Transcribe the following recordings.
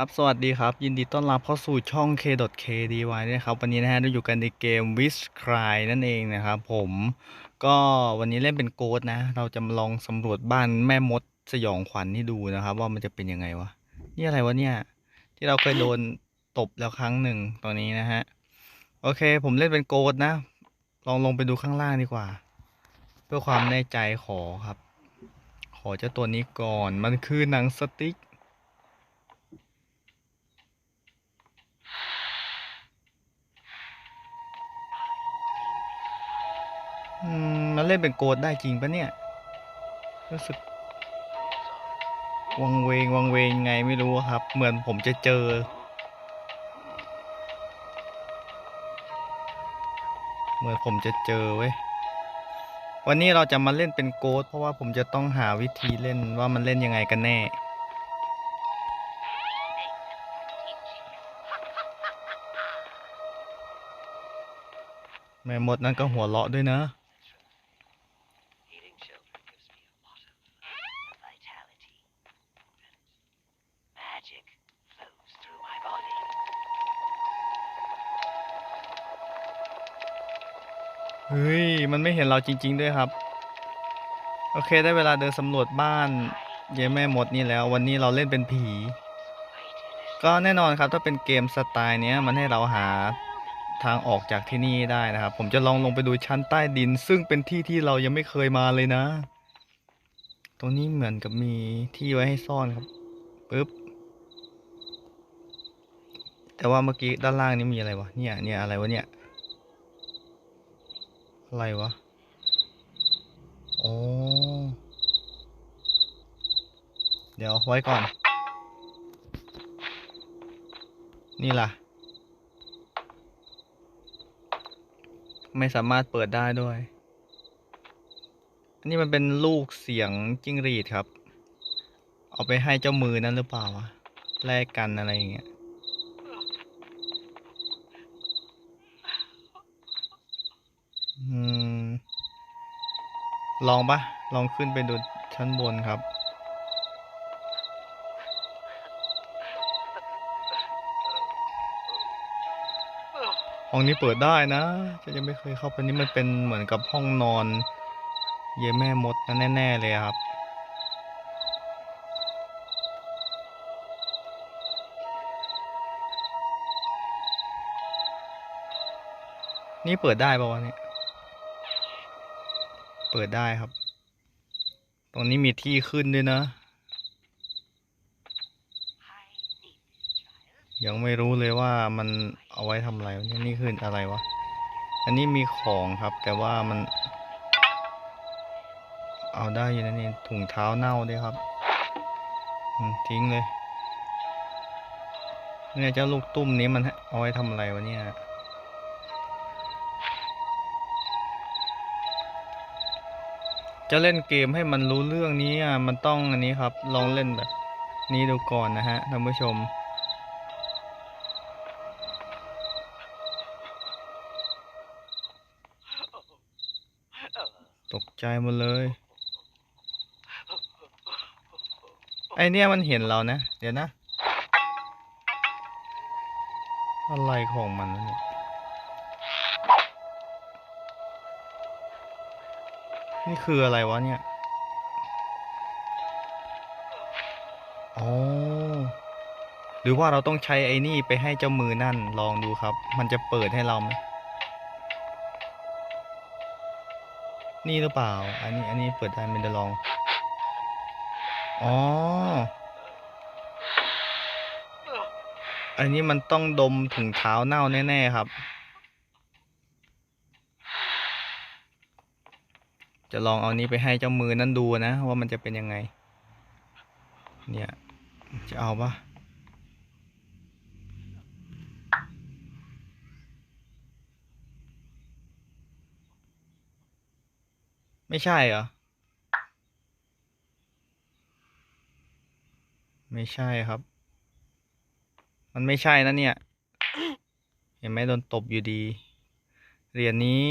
ครับสวัสดีครับ ยินดีต้อนรับเข้าสู่ช่อง K.KDY นะครับ วันนี้นะฮะเราอยู่กันในเกม Wish Cry นั่นเองนะครับผมก็วันนี้เล่นเป็นโกดนะ เราจะมาลองสำรวจบ้านแม่มดสยองขวัญให้ดูนะครับ ว่ามันจะเป็นยังไงวะ นี่อะไรวะเนี่ย ที่เราเคยโดนตบแล้วครั้งหนึ่งตอนนี้นะฮะ โอเค ผมเล่นเป็นโกดนะ ลองลงไปดูข้างล่างดีกว่า เพื่อความแน่ใจขอครับ ขอเจ้าตัวนี้ก่อนมันคือหนังสติ๊ก มันเล่นเป็นโกดได้จริงปะเนี่ย รู้สึก วังเวง วังเวงไงไม่รู้ครับ เหมือนผมจะเจอ เหมือนผมจะเจอเว้ย วันนี้เราจะมาเล่นเป็นโกดเพราะว่าผมจะต้องหาวิธีเล่นว่ามันเล่นยังไงกันแน่แม่มดนั่นก็หัวเราะด้วยนะ มันไม่เห็นเราจริง ๆ ด้วยครับ โอเคได้เวลาเดินสำรวจบ้านเยแม่หมดนี่แล้ว วันนี้เราเล่นเป็นผี ก็แน่นอนครับถ้าเป็นเกมสไตล์เนี้ยมันให้เราหาทางออกจากที่นี่ได้นะครับ ผมจะลองลงไปดูชั้นใต้ดิน ซึ่งเป็นที่ที่เรายังไม่เคยมาเลยนะ ตรงนี้เหมือนกับมีที่ไว้ให้ซ่อนครับปึ๊บแต่ว่าเมื่อกี้ด้านล่างนี่มีอะไรวะเนี่ยเนี่ยอะไรวะเนี่ย อะไรวะโอ้เดี๋ยวไว้ก่อน นี่ล่ะ ไม่สามารถเปิดได้ด้วย อันนี้มันเป็นลูกเสียงจิ้งหรีดครับ เอาไปให้เจ้ามือนั่นหรือเปล่าวะ แลกกันอะไรอย่างเงี้ย ลองปะลองขึ้นไปดูชั้นบนครับ ห้องนี้เปิดได้นะฉันยังไม่เคยเข้าไปนี่มันเป็นเหมือนกับห้องนอน เยแม่มดนั่นแน่ ๆ เลยครับนี่เปิดได้ปะวะเนี่ย เปิดได้ครับ ตรงนี้มีที่ขึ้นด้วยนะ ยังไม่รู้เลยว่ามันเอาไว้ทำอะไรเนี่ยนี่คืออะไรวะ อันนี้มีของครับ แต่ว่ามัน เอาได้อยู่นะนี่ถุงเท้าเน่าด้วยครับทิ้งเลยเนี่ยเจ้าลูกตุ้มนี้มันเอาไว้ทำอะไรวะเนี่ย จะเล่นเกมให้มันรู้เรื่องนี้อะมันต้องอันนี้ครับ ลองเล่นแบบนี้ดูก่อนนะฮะท่านผู้ชม ตกใจหมดเลย ไอเนี่ยมันเห็นเรานะ เดี๋ยวนะ อะไรของมันเนี่ย นี่คืออะไรวะเนี่ย อ๋อ หรือว่าเราต้องใช้ไอ้นี่ไปให้เจ้ามือนั่นลองดูครับ มันจะเปิดให้เราไหมนี่หรือเปล่า อันนี้ อันนี้เปิดได้ไม่ได้ลอง อ๋อ อันนี้มันต้องดมถุงเท้าเน่าแน่ ๆ ครับ จะลองเอานี้ไปให้เจ้ามือนั่นดูนะ ว่ามันจะเป็นยังไง เนี่ยจะเอาปะไม่ใช่เหรอ ไม่ใช่ครับ มันไม่ใช่นะเนี่ย เห็นไหมโดนตบอยู่ดี เหรียญนี้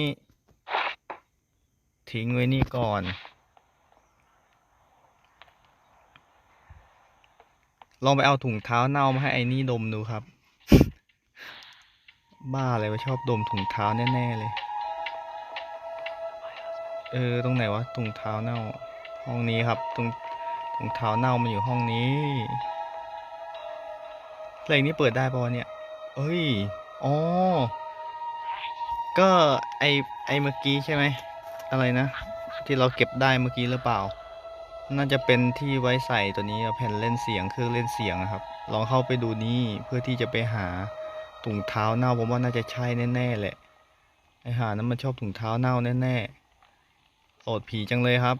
ทิ้งไว้นี่ก่อน ลองไปเอาถุงเท้าเน่ามาให้ไอ้นี่ดมดูครับ บ้าเลยว่าชอบดมถุงเท้าแน่ ๆ เลย เออ ตรงไหนวะถุงเท้าเน่า ห้องนี้ครับตรงถุงเท้าเน่ามันอยู่ห้องนี้เพลงนี้เปิดได้ปะวะเนี่ย เอ้ย อ๋อ ก็ไอไอเมื่อกี้ใช่ไหม อะไรนะ ที่เราเก็บได้เมื่อกี้หรือเปล่า น่าจะเป็นที่ไว้ใส่ตัวนี้แผ่นเล่นเสียงเครื่องเล่นเสียงนะครับ ลองเข้าไปดูนี่เพื่อที่จะไปหาถุงเท้าเน่าผมว่าน่าจะใช่แน่ๆแหละไอหานั้นมันชอบถุงเท้าเน่าแน่ๆโหลดผีจังเลยครับ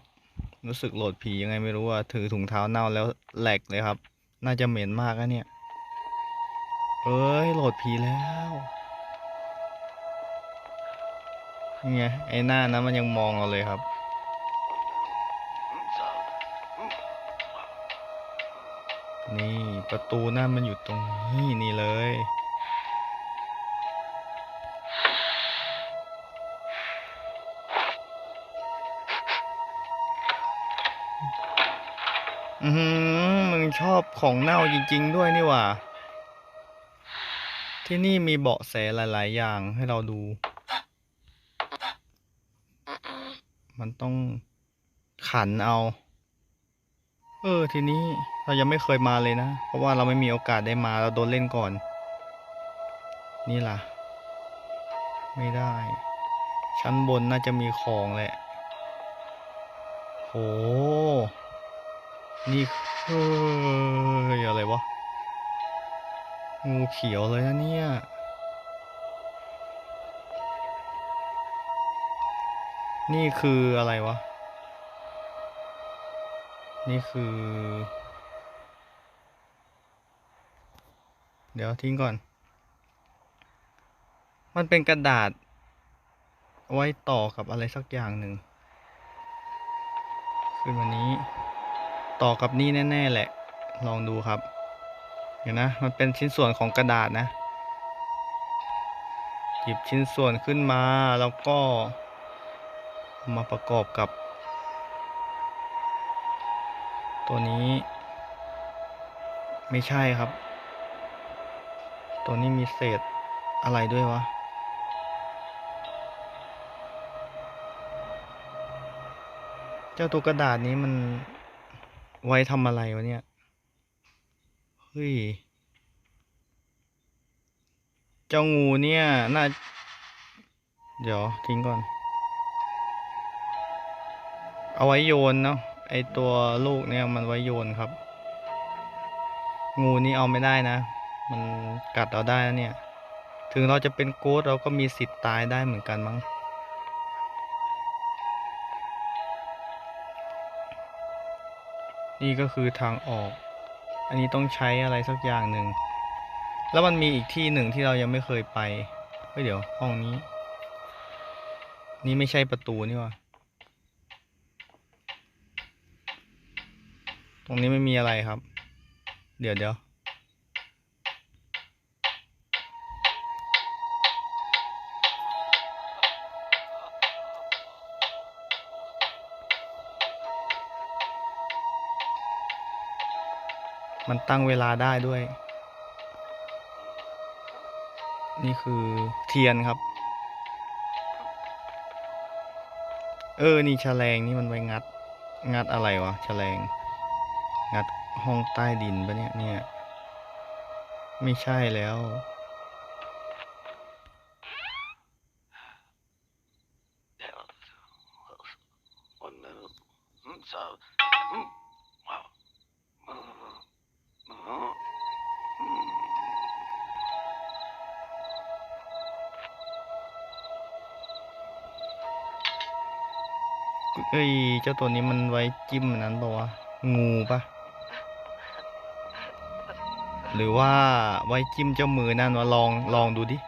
รู้สึกโหลดผียังไงไม่รู้อะถือถุงเท้าเน่าแล้วแหลกเลยครับ น่าจะเหม็นมากนะเนี่ยเอ้ยโหลดผีแล้ว นี่ไงไอ้หน้านั้นมันยังมองเราเลยครับ นี่ประตูนั่นมันอยู่ตรงนี้นี่เลยอือหือมึงชอบของเน่าจริง ๆ ด้วยนี่หว่า ที่นี่มีเบาะแสหลาย ๆ อย่างให้เราดู มันต้องขันเอา เออ ทีนี้เรายังไม่เคยมาเลยนะ เพราะว่าเราไม่มีโอกาสได้มาเราโดนเล่นก่อน นี่ล่ะ ไม่ได้ ชั้นบนน่าจะมีของแหละ โห นี่เฮ้ยอะไรวะงูเขียวเลยนะเนี่ย นี่คืออะไรวะ นี่คือ เดี๋ยวทิ้งก่อน มันเป็นกระดาษ ไว้ต่อกับอะไรสักอย่างหนึ่งขึ้นวันนี้ ต่อกับนี่แน่ ๆ แหละ ลองดูครับ เห็นนะ มันเป็นชิ้นส่วนของกระดาษนะ หยิบชิ้นส่วนขึ้นมาแล้วก็ มาประกอบกับ ตัวนี้ ไม่ใช่ครับ ตัวนี้มีเศษอะไรด้วยวะเจ้าตัวกระดาษนี้มันไว้ทำอะไรวะเนี่ย เฮ้ย เจ้างูเนี่ย น่า เดี๋ยวทิ้งก่อน เอาไว้โยนเนาะไอตัวลูกเนี่ยมันไว้โยนครับ งูนี่เอาไม่ได้นะ มันกัดเราได้นะเนี่ย ถึงเราจะเป็นโกดเราก็มีสิทธิ์ตายได้เหมือนกันมั้งนี่ก็คือทางออก อันนี้ต้องใช้อะไรสักอย่างหนึ่ง แล้วมันมีอีกที่หนึ่งที่เรายังไม่เคยไปเฮ้ยเดี๋ยวห้องนี้ นี่ไม่ใช่ประตูนี่ว่า ตรงนี้ไม่มีอะไรครับ เดี๋ยวเดี๋ยวมันตั้งเวลาได้ด้วย นี่คือเทียนครับ เออ นี่แฉลงนี่มันไว้งัด งัดอะไรวะแฉลง งัดห้องใต้ดินปะเนี่ยเนี่ย ไม่ใช่แล้ว เอ้ย เจ้าตัวนี้มันไว้จิ้มอันนั้นปะวะ งูปะ หรือว่าไว้จิ้มเจ้ามือนั่นวะลองลองดูดิ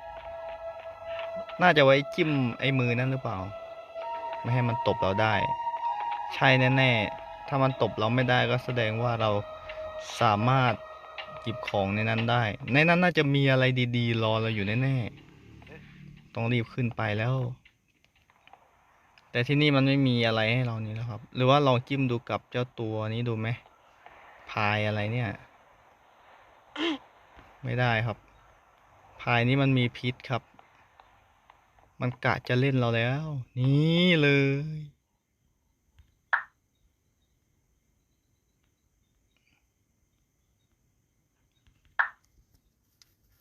น่าจะไว้จิ้มไอ้มือนั่นหรือเปล่า ไม่ให้มันตบเราได้ ใช่แน่ๆ ถ้ามันตบเราไม่ได้ก็แสดงว่าเราสามารถหยิบของในนั้นได้ ในนั้นน่าจะมีอะไรดีๆ รอเราอยู่แน่ๆ ต้องรีบขึ้นไปแล้ว แต่ที่นี่มันไม่มีอะไรให้เรานี่แล้วครับ หรือว่าลองจิ้มดูกับเจ้าตัวนี้ดูไหมพายอะไรเนี่ย ไม่ได้ครับ พายนี้มันมีพิษครับ มันกะจะเล่นเราแล้ว นี่เลย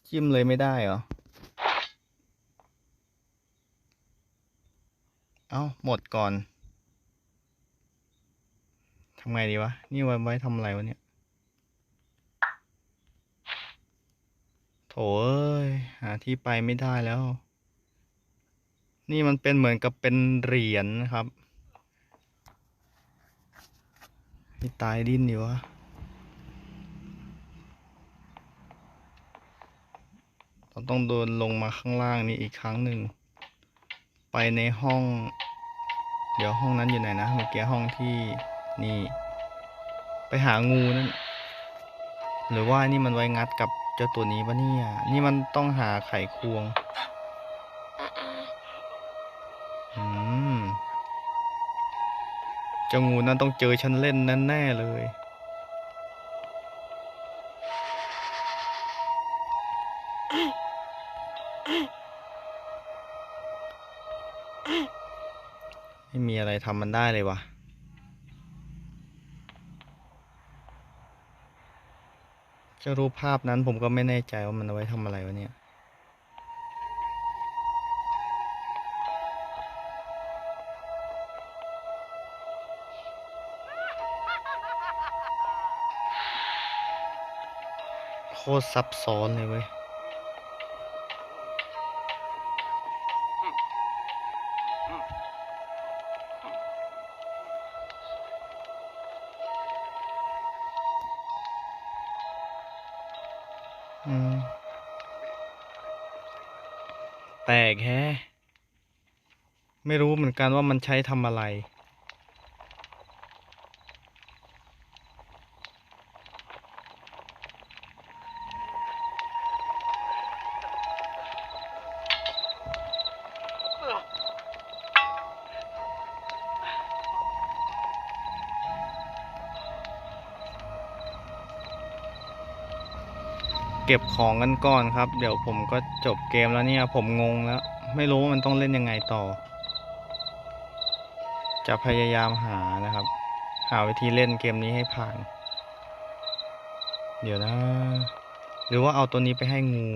จิ้มเลยไม่ได้เหรอ เอ้า หมดก่อนทำไงดีวะ นี่ไว้ไว้ทำอะไรวะเนี่ย โถ เอ้ย หาที่ไปไม่ได้แล้ว นี่มันเป็นเหมือนกับเป็นเหรียญนะครับให้ตายดิ้นดีวะเราต้องเดินลงมาข้างล่างนี้อีกครั้งหนึ่ง ไปในห้อง เดี๋ยวห้องนั้นอยู่ไหนนะ เมื่อกี้ห้องที่นี่ ไปหางูนั่น หรือว่านี่มันไว้งัดกับ จ้าตัวนี้ปะเนี่ย นี่มันต้องหาไขควง อืม เจ้างูนั้นต้องเจอฉันเล่นนั่นแน่เลย ไม่มีอะไรทำมันได้เลยวะเจะรูปภาพนั้นผมก็ไม่แน่ใจว่ามันเอาไว้ทำอะไรวะเนี่ย โคตรซับซ้อนเลยเว้ย แตกแฮะ ไม่รู้เหมือนกันว่ามันใช้ทำอะไร เก็บของกันก่อนครับ เดี๋ยวผมก็จบเกมแล้วเนี่ย ผมงงแล้ว ไม่รู้ว่ามันต้องเล่นยังไงต่อ จะพยายามหานะครับ หาวิธีเล่นเกมนี้ให้ผ่าน เดี๋ยวนะ หรือว่าเอาตัวนี้ไปให้งู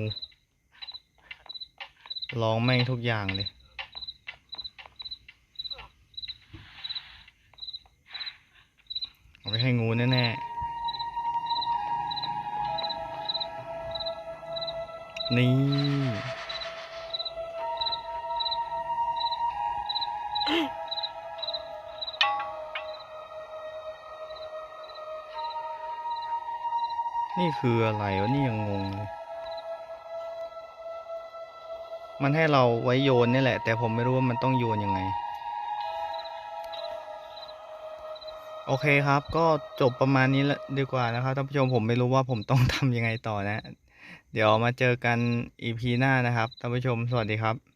ลองแม่งทุกอย่างเลย เอาไปให้งูแน่ๆ นี่ นี่คืออะไรวะนี่ยังงงเลย มันให้เราไว้โยนนี่แหละ แต่ผมไม่รู้ว่ามันต้องโยนยังไงโอเคครับ ก็จบประมาณนี้ละดีกว่านะครับท่านผู้ชมผมไม่รู้ว่าผมต้องทำยังไงต่อนะ เดี๋ยวมาเจอกัน EP หน้านะครับท่านผู้ชมสวัสดีครับ